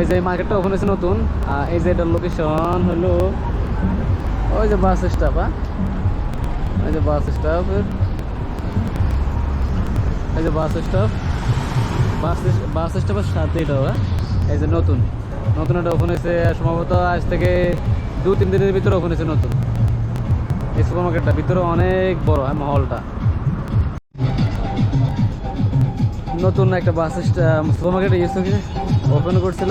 এই যে মার্কেটটা ওখানে নতুন, আর এই যে এটার লোকেশন হলো ওই যে বাস স্টপ হ্যাঁ? এই যে বাস স্টপ এই যে বাস স্টপ বাস বাস স্টপের সাথে এটা হ্যাঁ? এই যে নতুন নতুন এটা ওপেন হয়েছে, সম্ভবত আজ থেকে দু তিন দিনের ভিতরে ওপেন হয়েছে নতুন। এই সুপার মার্কেটটা ভিতরে অনেক বড় হ্যাঁ মহলটা। নতুন একটা বাস সুপার মার্কেট ইউজ ওপেন করছিল।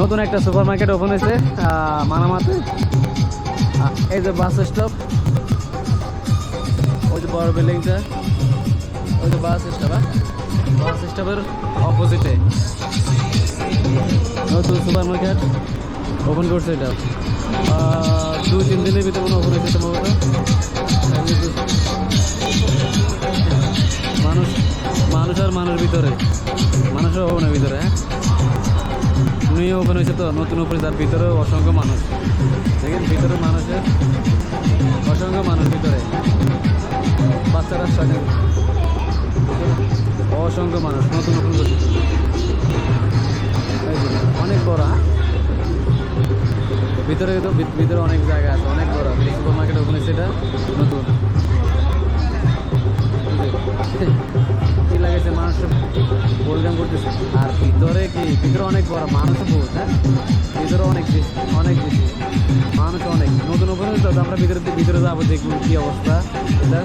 নতুন একটা সুপার মার্কেট ওপেন হয়েছে মানামাতে। এই যে বাস স্টপ ওই যে বড় বিল্ডিংটা, ওই যে বাস স্টপ বাস স্টপের অপোজিটে নতুন সুপার মার্কেট ওপেন করছে এটা। দু তিন দিনের ভিতরে মানুষ আর ভিতরে। মানুষও ওপেনের ভিতরে হ্যাঁ? ওপেন হয়েছে তো, নতুন ওপেন তার ভিতরে অসংখ্য মানুষ। দেখেন, ভিতরে মানুষের অসংখ্য মানুষ ভিতরে। বাচ্চারা সঙ্গে অসংখ্য মানুষ, নতুন নতুন অনেক বড় হ্যাঁ? ভিতরে তো ভিতরে অনেক জায়গা আছে, অনেক বড়। সুপার মার্কেট ওখানে সেটা প্রোগ্রাম করতেছে। আর ভিতরে কি? ভিতরে অনেক বড়, মানুষ বহুত হ্যাঁ? ভিতরে অনেক বেশি অনেক বেশি। মানুষ অনেক। নতুন ওপেন তো আমরা ভিতরে ভিতরে যাব, দেখব কি অবস্থা। এটা